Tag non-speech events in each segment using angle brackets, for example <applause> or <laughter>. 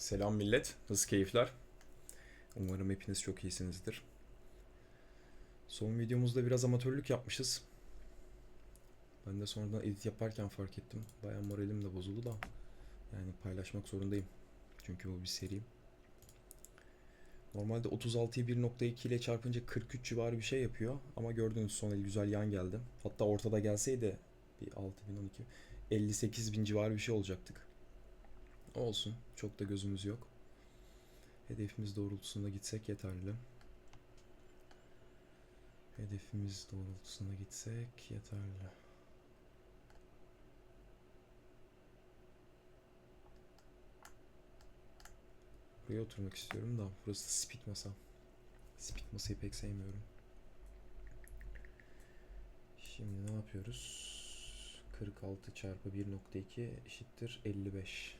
Selam millet, nasıl keyifler? Umarım hepiniz çok iyisinizdir. Son videomuzda biraz amatörlük yapmışız. Ben de sonradan edit yaparken fark ettim. Bayağı moralim de bozuldu da. Yani paylaşmak zorundayım. Çünkü bu bir seri. Normalde 36'yı 1.2 ile çarpınca 43 civarı bir şey yapıyor. Ama gördüğünüz son el güzel yan geldi. Hatta ortada gelseydi bir 6012 58 bin civarı bir şey olacaktık. Olsun. Çok da gözümüz yok. Hedefimiz doğrultusunda gitsek yeterli. Hedefimiz doğrultusunda gitsek yeterli. Buraya oturmak istiyorum da burası speed masa. Speed masayı pek sevmiyorum. Şimdi ne yapıyoruz? 46 çarpı 1.2 eşittir 55.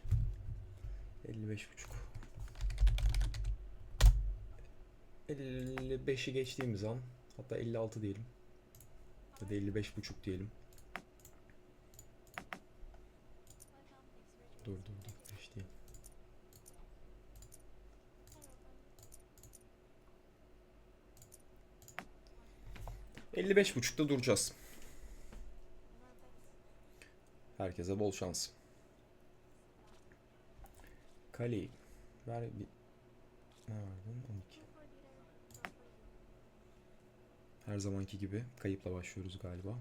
55 buçuk. 55'i geçtiğimiz an hatta 56 diyelim. Ya da 55 buçuk diyelim. Dur dur dur 5 değil. ...55 buçukta duracağız. Herkese bol şans. Kaleyi ver bir... Ne verdin? 12. Her zamanki gibi kayıpla başlıyoruz galiba.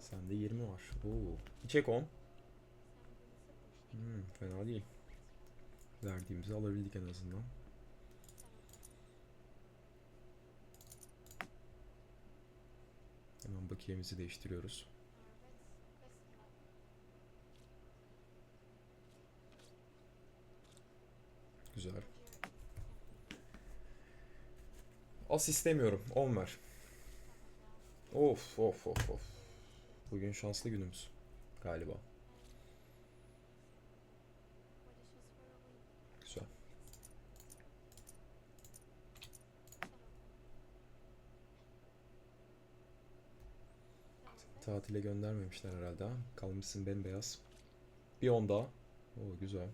Sende 20 var. Oo. Çek 10. Hmm, fena değil. Verdiğimizi alabildik en azından. Hemen bakiyemizi değiştiriyoruz. Güzel. As istemiyorum. 10 ver. Of of of of. Bugün şanslı günümüz. Galiba. Güzel. Tatile göndermemişler herhalde ha. Kalmışsın bembeyaz. Bir 10 daha. Oo güzel.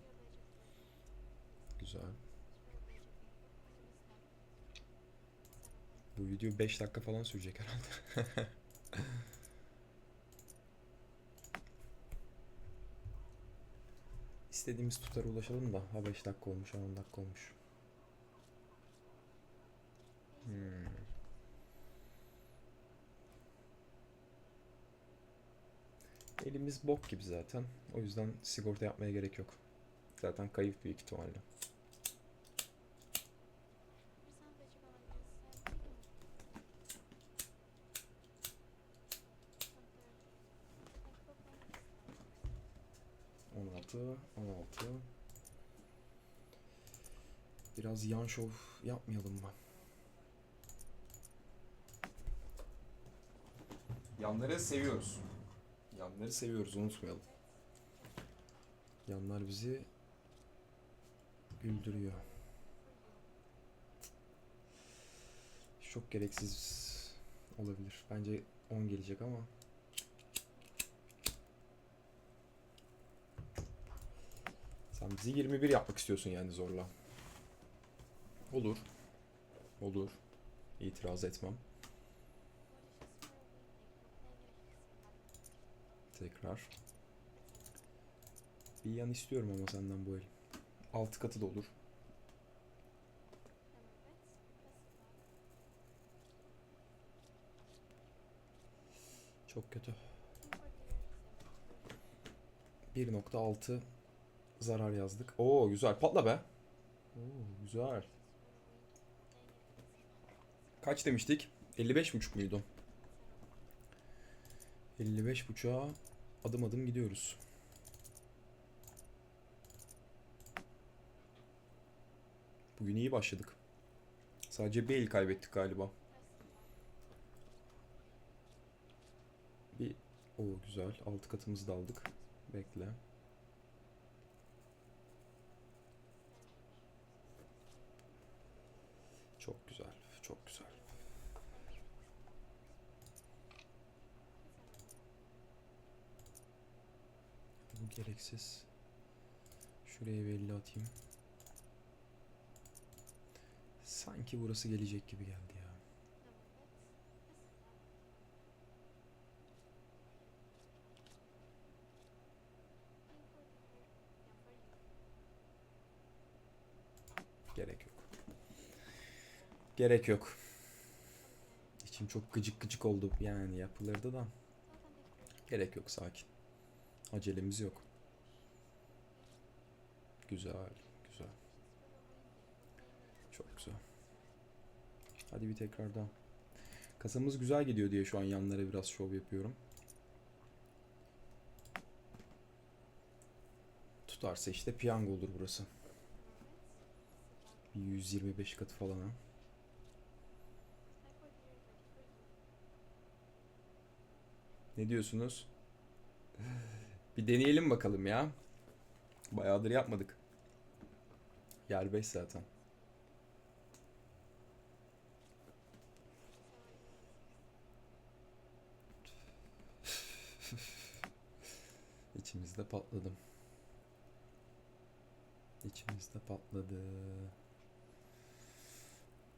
Güzel. Bu video 5 dakika falan sürecek herhalde. <laughs> İstediğimiz tutara ulaşalım da. Ha 5 dakika olmuş, ha 10 dakika olmuş. Hmm. Elimiz bok gibi zaten. O yüzden sigorta yapmaya gerek yok. Zaten kayıp büyük ihtimalle. On altı, on altı. Biraz yan şov yapmayalım mı? Yanları seviyoruz. Yanları seviyoruz unutmayalım. Yanlar bizi güldürüyor. Çok gereksiz olabilir. Bence 10 gelecek ama sen bizi 21 yapmak istiyorsun yani zorla. Olur. Olur. İtiraz etmem. Tekrar. Bir yan istiyorum ama senden bu el. Altı katı da olur. Çok kötü. 1.6 zarar yazdık. Oo güzel. Patla be. Oo güzel. Kaç demiştik? 55.5 muydu? 55.5'a adım adım gidiyoruz. Bugün iyi başladık. Sadece bir el kaybettik galiba. Bir o güzel. Altı katımızı da aldık. Bekle. Çok güzel. Çok güzel. Gereksiz. Şuraya 50 atayım. Sanki burası gelecek gibi geldi ya. Gerek yok. Gerek yok. İçim çok gıcık gıcık oldu yani yapılırdı da. Gerek yok sakin. Acelemiz yok. Güzel, güzel. Çok güzel. Hadi bir tekrar daha. Kasamız güzel gidiyor diye şu an yanlara biraz şov yapıyorum. Tutarsa işte piyango olur burası. Bir 125 katı falan ha. Ne diyorsunuz? <laughs> Bir deneyelim bakalım ya. Bayağıdır yapmadık. Yer 5 zaten. İçimizde patladım. İçimizde patladı.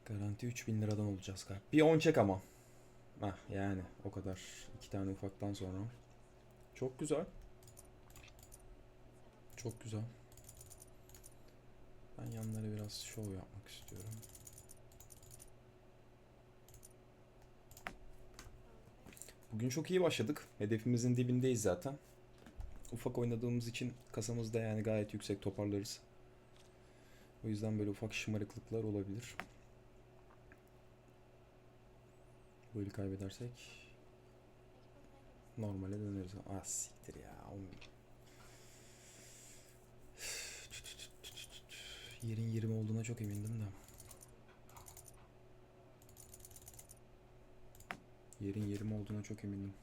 Garanti 3000 liradan olacağız galiba. Bir 10 çek ama. Hah yani o kadar. iki tane ufaktan sonra. Çok güzel. Çok güzel. Ben yanlara biraz şov yapmak istiyorum. Bugün çok iyi başladık. Hedefimizin dibindeyiz zaten. Ufak oynadığımız için kasamızda yani gayet yüksek toparlarız. O yüzden böyle ufak şımarıklıklar olabilir. Böyle kaybedersek normale döneriz. Ah siktir ya. Yerin 20 olduğuna çok emindim de. Yerin 20 olduğuna çok emindim.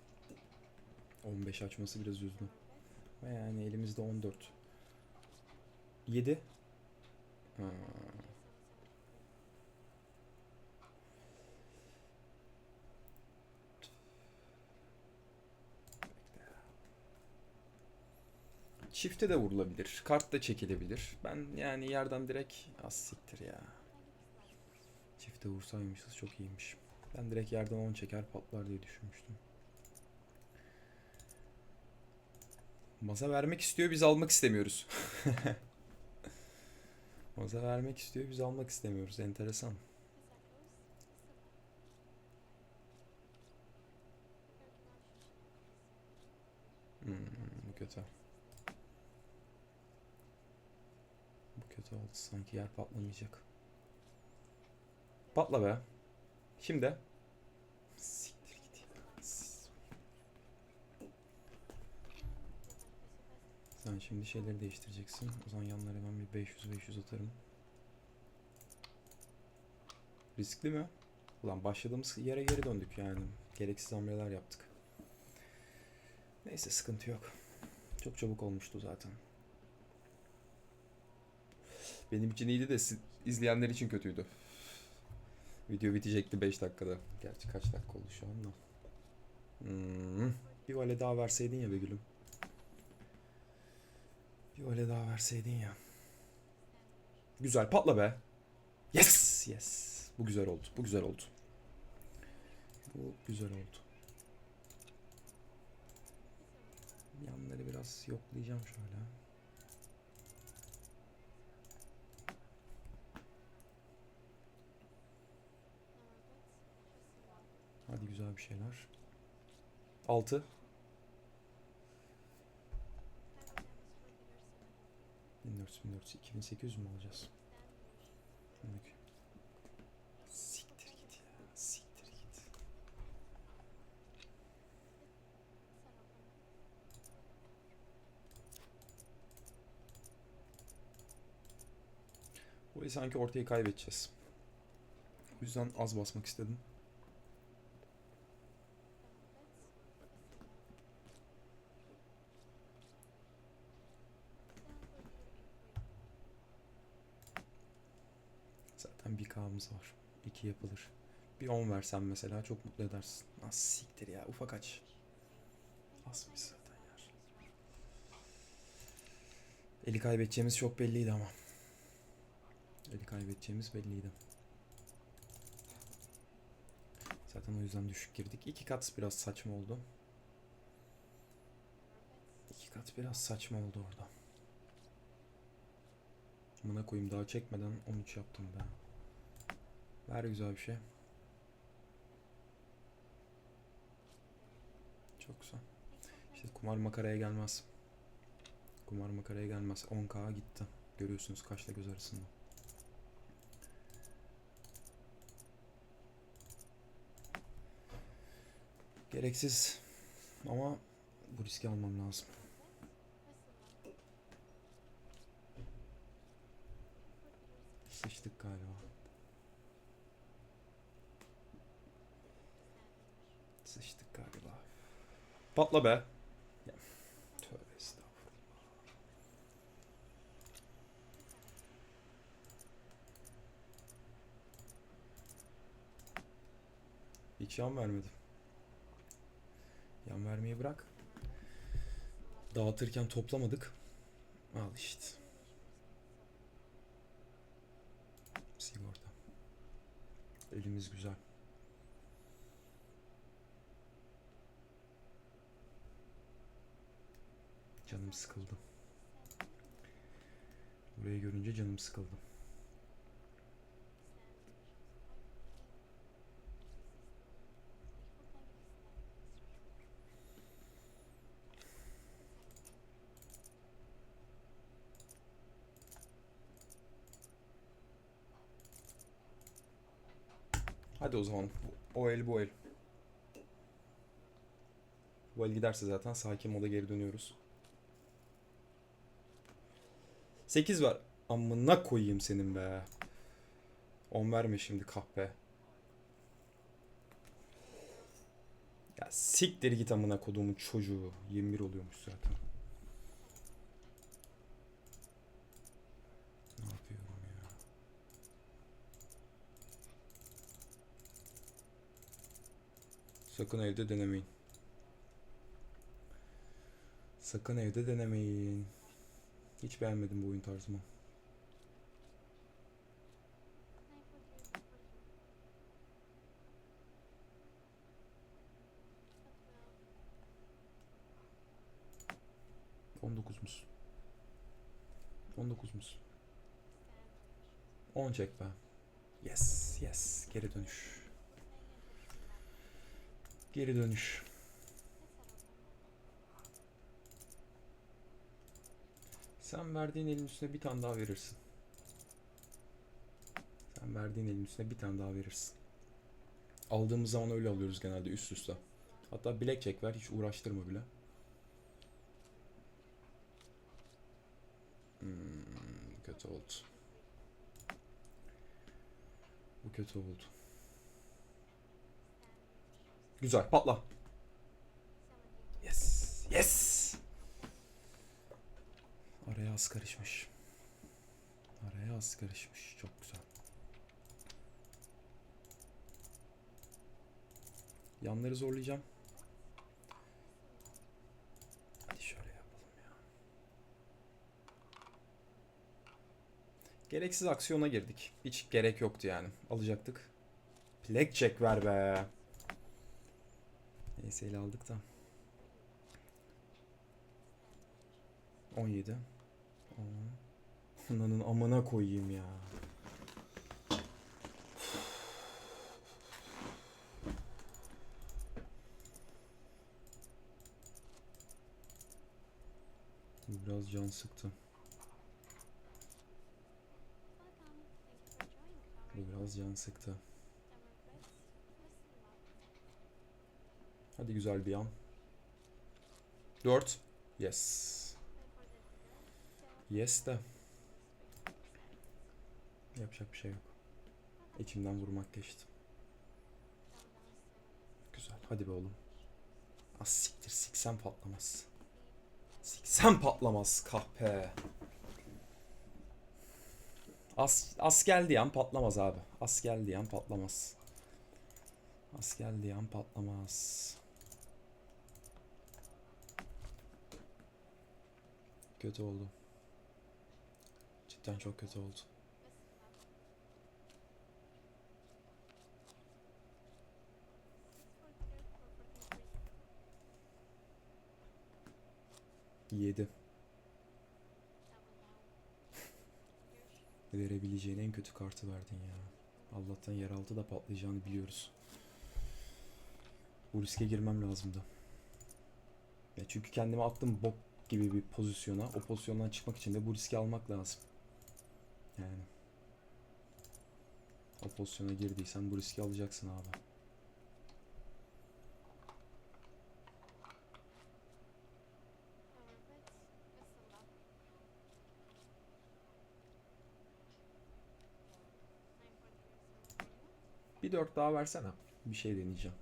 15 açması biraz üzdü. Ve yani elimizde 14. 7. Ha. Çifte de vurulabilir. Kart da çekilebilir. Ben yani yerden direkt az siktir ya. Çifte vursaymışız çok iyiymiş. Ben direkt yerden 10 çeker patlar diye düşünmüştüm. Masa vermek istiyor biz almak istemiyoruz. <laughs> Masa vermek istiyor biz almak istemiyoruz. Enteresan. Hmm, kötü. Bu kötü oldu. Sanki yer patlamayacak. Patla be. Şimdi. Siktir git Sen şimdi şeyleri değiştireceksin. O zaman yanlara ben bir 500-500 atarım. Riskli mi? Ulan başladığımız yere geri döndük yani. Gereksiz hamleler yaptık. Neyse sıkıntı yok. Çok çabuk olmuştu zaten. Benim için iyiydi de siz- izleyenler için kötüydü. Video bitecekti 5 dakikada. Gerçi kaç dakika oldu şu anda? Hmm. Bir vale daha verseydin ya be gülüm. Bir vale daha verseydin ya. Güzel patla be. Yes yes. Bu güzel oldu. Bu güzel oldu. Bu güzel oldu. Yanları biraz yoklayacağım şöyle. Hadi güzel bir şeyler. 6. ...1400, 1400, 2800 mü alacağız? Şimdilik. Siktir git ya, siktir git. Burayı sanki ortaya kaybedeceğiz. O yüzden az basmak istedim. K'mız var. 2 yapılır. Bir 10 versen mesela çok mutlu edersin. Nasıl siktir ya ufak aç. Asmış zaten yer. Eli kaybedeceğimiz çok belliydi ama. Eli kaybedeceğimiz belliydi. Zaten o yüzden düşük girdik. İki kat biraz saçma oldu. İki kat biraz saçma oldu orada. Amına koyayım daha çekmeden 13 yaptım be. Ver güzel bir şey. Çok güzel. İşte kumar makaraya gelmez. Kumar makaraya gelmez. 10k gitti. Görüyorsunuz kaşla göz arasında. Gereksiz ama bu riski almam lazım. Sıçtık galiba. Sıçtık galiba. Patla be. Tövbe estağfurullah. Hiç yan vermedi. Yan vermeyi bırak. Dağıtırken toplamadık. Al işte. Sigorta. Elimiz güzel. Canım sıkıldı. Burayı görünce canım sıkıldı. Hadi o zaman. O el bu el. Bu el giderse zaten sakin moda geri dönüyoruz. 8 var. Amına koyayım senin be. 10 verme şimdi kahpe. Ya siktir git amına koduğumun çocuğu. 21 oluyormuş zaten. Sakın evde denemeyin. Sakın evde denemeyin. Hiç beğenmedim bu oyun tarzımı. On dokuz musun? On dokuz musun? On çek be. Yes, yes. Geri dönüş. Geri dönüş. Sen verdiğin elin üstüne bir tane daha verirsin. Sen verdiğin elin üstüne bir tane daha verirsin. Aldığımız zaman öyle alıyoruz genelde üst üste. Hatta blackjack ver hiç uğraştırma bile. Hmm, kötü oldu. Bu kötü oldu. Güzel patla. Yes. Yes. Araya az karışmış. Araya az karışmış. Çok güzel. Yanları zorlayacağım. Hadi şöyle yapalım ya. Gereksiz aksiyona girdik. Hiç gerek yoktu yani. Alacaktık. Blackjack ver be. Neyse ele aldık da. 17. Ananın amına koyayım ya. Biraz can sıktı. Biraz can sıktı. Hadi güzel bir an. 4. Yes. Yes de. Yapacak bir şey yok. İçimden vurmak geçti. Güzel. Hadi be oğlum. Az siktir. Siksen patlamaz. Siksen patlamaz kahpe. As, as geldiği an patlamaz abi. As geldiği an patlamaz. As geldiği an patlamaz. Kötü oldu. Cidden çok kötü oldu. Yedi. <laughs> Verebileceğin en kötü kartı verdin ya. Allah'tan yeraltı da patlayacağını biliyoruz. Bu riske girmem lazımdı. Ya çünkü kendimi attım bok gibi bir pozisyona. O pozisyondan çıkmak için de bu riski almak lazım. Yani. O pozisyona girdiysen bu riski alacaksın abi. Bir dört daha versene. Bir şey deneyeceğim.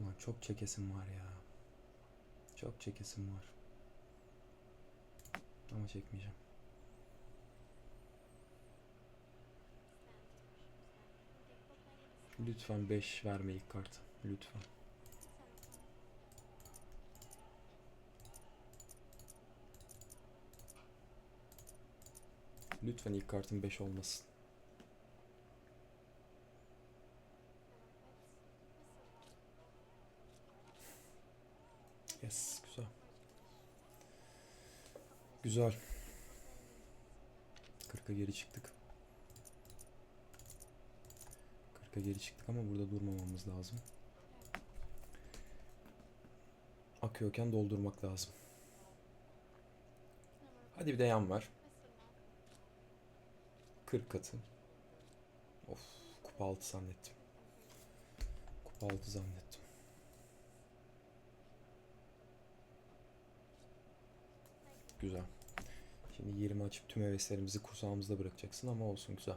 Ulan çok çekesim var ya. Çok çekesim var. Ama çekmeyeceğim. Lütfen 5 verme ilk kartı. Lütfen. Lütfen ilk kartın 5 olmasın. Yes, güzel. Güzel. 40'a geri çıktık. 40'a geri çıktık ama burada durmamamız lazım. Akıyorken doldurmak lazım. Hadi bir de yan var. 40 katı. Of, kupa 6 zannettim. Kupa 6 zannettim. Güzel. Şimdi 20 açıp tüm heveslerimizi kursağımızda bırakacaksın ama olsun güzel.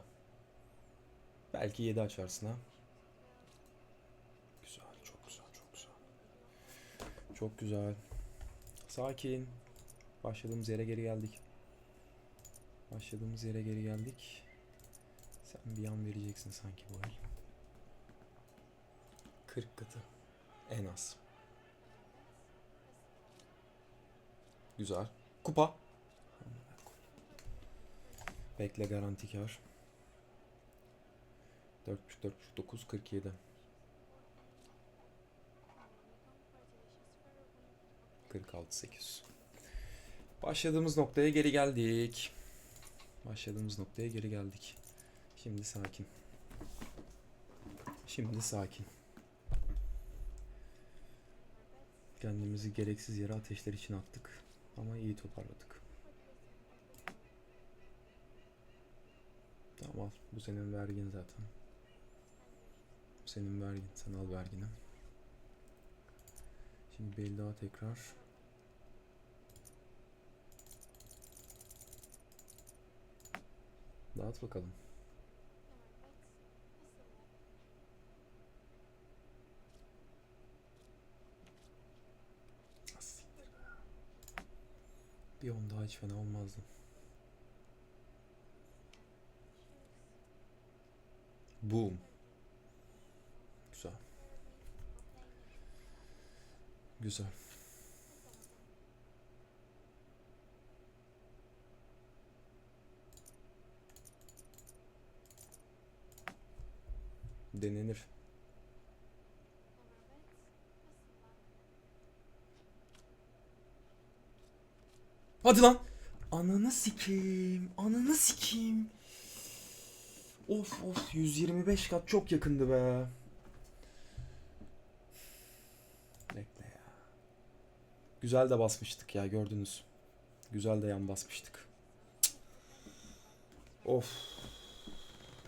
Belki 7 açarsın ha. Güzel, çok güzel, çok güzel. Çok güzel. Sakin. Başladığımız yere geri geldik. Başladığımız yere geri geldik. Sen bir yan vereceksin sanki bu el. 40 katı. En az. Güzel. Kupa. Bekle garanti kar. 4.5 4.5 9 47. 46 8. Başladığımız noktaya geri geldik. Başladığımız noktaya geri geldik. Şimdi sakin. Şimdi sakin. Kendimizi gereksiz yere ateşler için attık. Ama iyi toparladık. Tamam al. Bu senin vergin zaten. Senin vergin. Sen al vergini. Şimdi belli daha tekrar. Dağıt bakalım. Bir on daha hiç fena olmazdı. Boom. Güzel. Güzel. Denenir. Hadi lan. Ananı sikeyim. Ananı sikeyim. Of of 125 kat çok yakındı be. Bekle ya. Güzel de basmıştık ya gördünüz. Güzel de yan basmıştık. Of.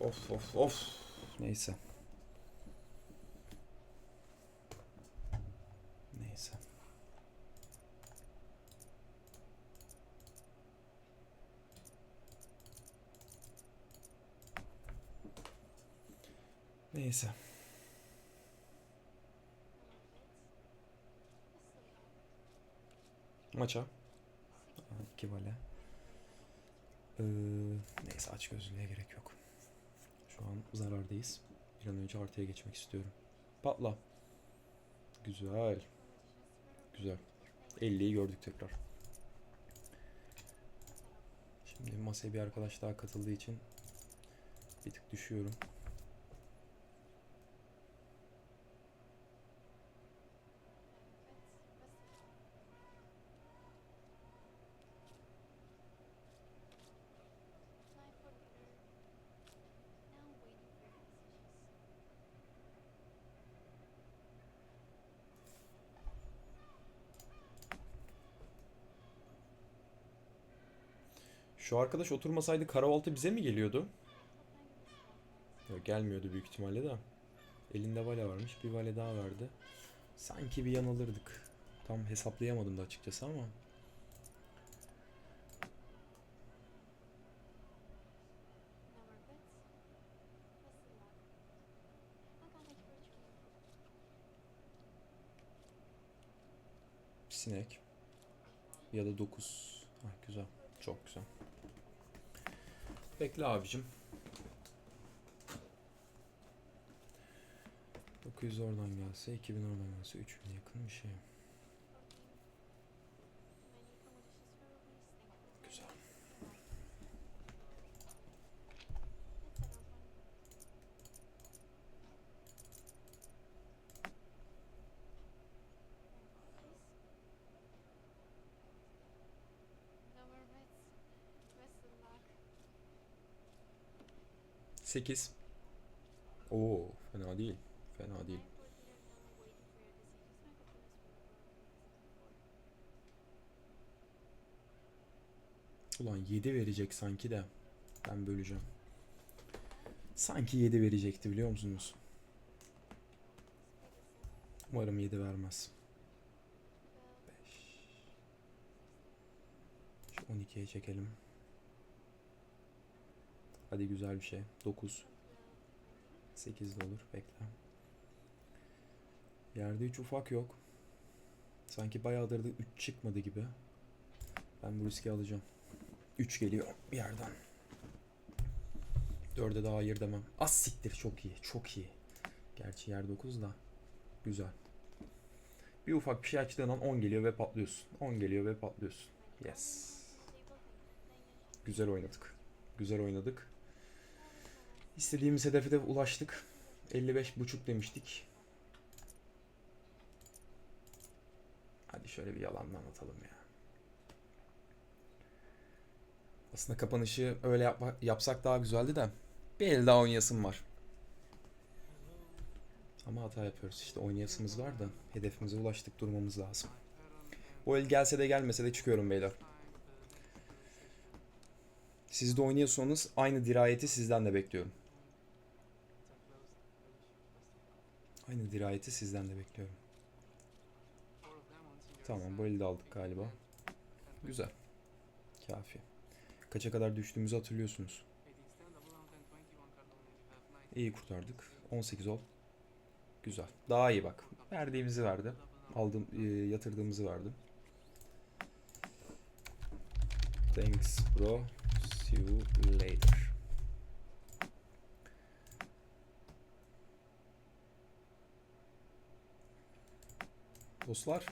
Of of of. Neyse. Neyse. Maça. İki vale. Ee, neyse aç gözlüğe gerek yok. Şu an zarardayız. Bir an önce artıya geçmek istiyorum. Patla. Güzel. Güzel. 50'yi gördük tekrar. Şimdi masaya bir arkadaş daha katıldığı için bir tık düşüyorum. Şu arkadaş oturmasaydı kahvaltı bize mi geliyordu? Yok, gelmiyordu büyük ihtimalle de. Elinde vale varmış. Bir vale daha verdi. Sanki bir yanılırdık. Tam hesaplayamadım da açıkçası ama. Sinek. Ya da 9. Ah, güzel. Çok güzel. Bekle abicim. 900 oradan gelse, 2000 oradan gelse 3000 yakın bir şey. 8. Oo fena değil. Fena değil. Ulan 7 verecek sanki de. Ben böleceğim. Sanki 7 verecekti biliyor musunuz? Umarım 7 vermez. 5. 12'ye çekelim. Hadi güzel bir şey. 9. 8 de olur. Bekle. Yerde hiç ufak yok. Sanki bayağıdır da 3 çıkmadı gibi. Ben bu riski alacağım. 3 geliyor bir yerden. 4'e daha hayır demem. Az siktir çok iyi. Çok iyi. Gerçi yer 9 da. Güzel. Bir ufak bir şey açtığın an 10 geliyor ve patlıyorsun. 10 geliyor ve patlıyorsun. Yes. Güzel oynadık. Güzel oynadık. İstediğimiz hedefe de ulaştık. 55.5 demiştik. Hadi şöyle bir yalandan atalım ya. Aslında kapanışı öyle yapma- yapsak daha güzeldi de. Bir el daha oynayasım var. Ama hata yapıyoruz. İşte oynayasımız var da hedefimize ulaştık durmamız lazım. O el gelse de gelmese de çıkıyorum beyler. Siz de oynuyorsanız aynı dirayeti sizden de bekliyorum. Aynı dirayeti sizden de bekliyorum. Tamam bu eli de aldık galiba. Güzel. Kafi. Kaça kadar düştüğümüzü hatırlıyorsunuz. İyi kurtardık. 18 ol. Güzel. Daha iyi bak. Verdiğimizi verdi. Aldım, e, yatırdığımızı verdim. Thanks bro. See you later. Dostlar.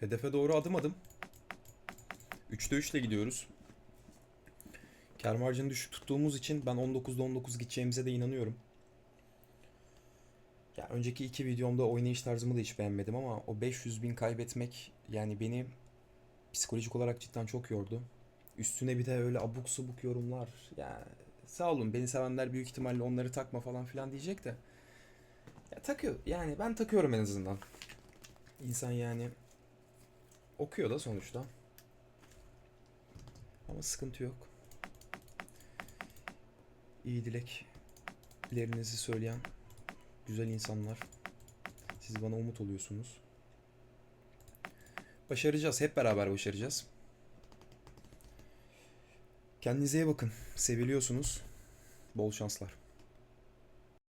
Hedefe doğru adım adım. 3'te 3 ile gidiyoruz. Kar marjını düşük tuttuğumuz için ben 19'da 19 gideceğimize de inanıyorum. Ya önceki iki videomda oynayış tarzımı da hiç beğenmedim ama o 500 bin kaybetmek yani beni psikolojik olarak cidden çok yordu. Üstüne bir de öyle abuk subuk yorumlar. Ya sağ olun beni sevenler büyük ihtimalle onları takma falan filan diyecek de. Ya takıyor yani ben takıyorum en azından. İnsan yani okuyor da sonuçta. Ama sıkıntı yok. İyi dileklerinizi söyleyen güzel insanlar. Siz bana umut oluyorsunuz. Başaracağız. Hep beraber başaracağız. Kendinize iyi bakın. Seviliyorsunuz. Bol şanslar.